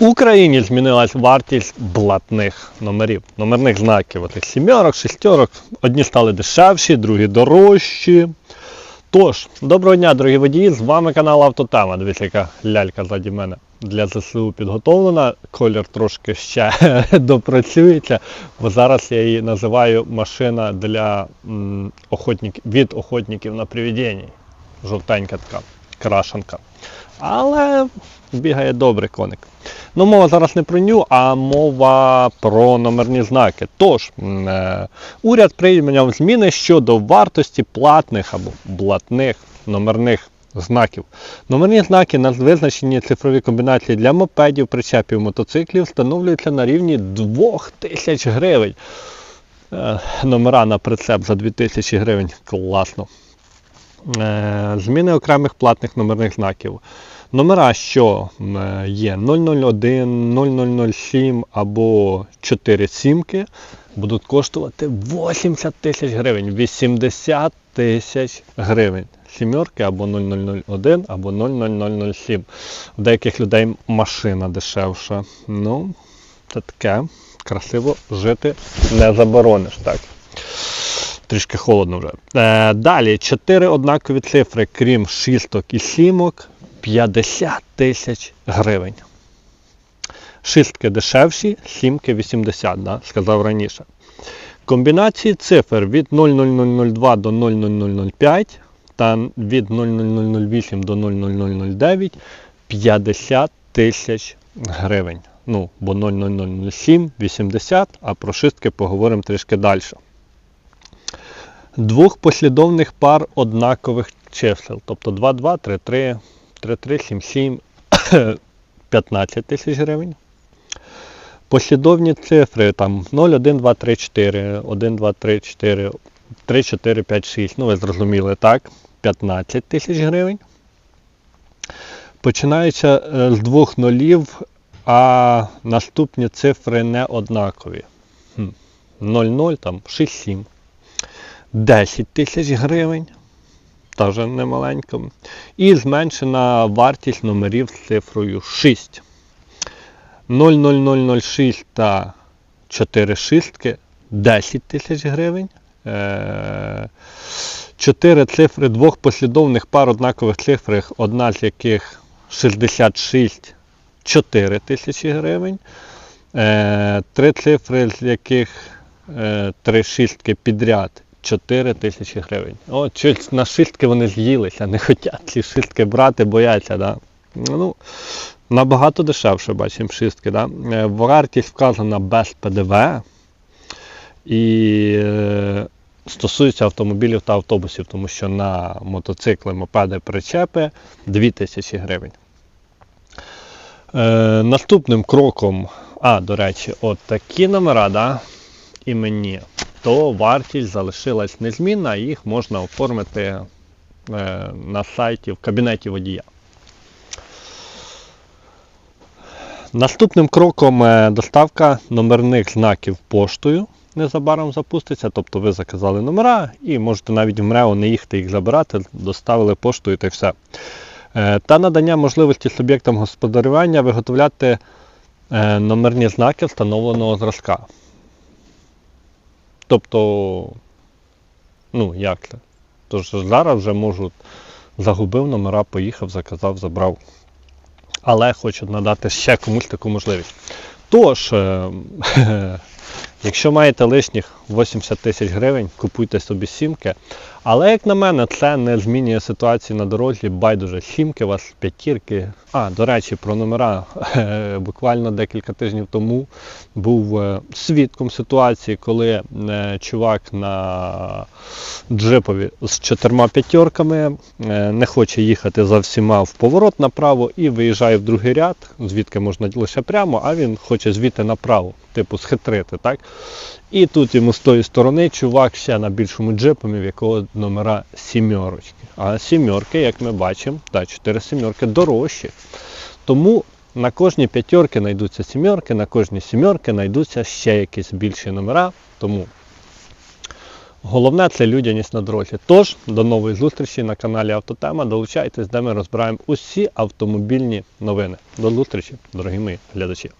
Україні змінилась вартість блатних номерів, номерних знаків. Отих сімерок, шестерок. Одні стали дешевші, другі дорожчі. Тож, доброго дня, дорогі водії! З вами канал Автотема. Дивіться, яка лялька ззаді мене для ЗСУ підготовлена. Колір трошки ще допрацюється, бо зараз я її називаю машина для м, охотників, від охотників на привіденні. Жовтенька така крашенка. Але бігає добрий коник. Ну, мова зараз не про ню, а мова про номерні знаки. Тож, е, уряд прийняв зміни щодо вартості платних або блатних номерних знаків. Номерні знаки на визначені цифрові комбінації для мопедів, причепів, мотоциклів встановлюються на рівні 2000 гривень. Е, Номера на прицеп за 2000 гривень. Класно. Е, Зміни окремих платних номерних знаків. Номера, що є 001, 0007 або 4 сімки, будуть коштувати 80 тисяч гривень, 80 тисяч гривень. Сімерки або 0001, або 00007. У деяких людей машина дешевша. Ну, це таке. Красиво жити не заборониш. так. Трішки холодно вже. Е, далі, 4 однакові цифри, крім шісток і сімок, 50 тисяч гривень. Шістки дешевші, сімки 80, да, сказав раніше. Комбінації цифр від 00002 до 00005 та від 00008 до 00009 50 тисяч гривень. Ну, бо 00007 80, а про шістки поговоримо трішки далі двох послідовних пар однакових чисел. Тобто 2, 2, 3, 3, 3, 3, 7, 7, 15 тисяч гривень. Послідовні цифри там 0, 1, 2, 3, 4, 1, 2, 3, 4, 3, 4, 5, 6. Ну, ви зрозуміли, так? 15 тисяч гривень. Починається е, з двох нулів, а наступні цифри не однакові. 0,0, там 6, 7. 10 тисяч гривень, теж немаленько. І зменшена вартість номерів з цифрою 6. 00006 та 4 шістки 10 тисяч гривень. Е, Чотири цифри двох послідовних пар однакових цифр, одна з яких 66 4 тисячі гривень. Е, Три цифри, з яких е, три шістки підряд 4 тисячі гривень. О, щось на шістки вони з'їлися, не хочуть ці шістки брати, бояться. Да? Ну, набагато дешевше бачимо шістки. Да? Е, Вартість вказана без ПДВ і е, стосується автомобілів та автобусів, тому що на мотоцикли, мопеди, причепи 2000 гривень. Е, наступним кроком, а, до речі, от такі номера, да, іменні, то вартість залишилась незмінна, їх можна оформити е, на сайті в кабінеті водія. Наступним кроком е, доставка номерних знаків поштою незабаром запуститься. Тобто ви заказали номера і можете навіть в МРЕО не їхати їх забирати, доставили поштою та все. Е, Та надання можливості суб'єктам господарювання виготовляти номерні знаки встановленого зразка. Тобто, ну як це? Тож зараз вже можу, загубив номера, поїхав, заказав, забрав. Але хочу надати ще комусь таку можливість. Тож, е, якщо маєте лишніх 80 тисяч гривень, купуйте собі сімки. Але, як на мене, це не змінює ситуацію на дорозі. Байдуже сімки, у вас п'ятірки. А, до речі, про номера. Буквально декілька тижнів тому був е, свідком ситуації, коли е, чувак на джипові з чотирма п'ятерками е, не хоче їхати за всіма в поворот направо і виїжджає в другий ряд, звідки можна лише прямо, а він хоче звідти направо, типу схитрити. так? І тут йому тої сторони чувак ще на більшому джипові, в якого номера сімерочки. А сімерки, як ми бачимо, да, 4 сімерки дорожчі. Тому на кожній п'ятерки знайдуться сімерки, на кожній сімерки знайдуться ще якісь більші номера. Тому Головне це людяність на дорозі. Тож, до нової зустрічі на каналі Автотема. Долучайтесь, де ми розбираємо усі автомобільні новини. До зустрічі, дорогі мої глядачі.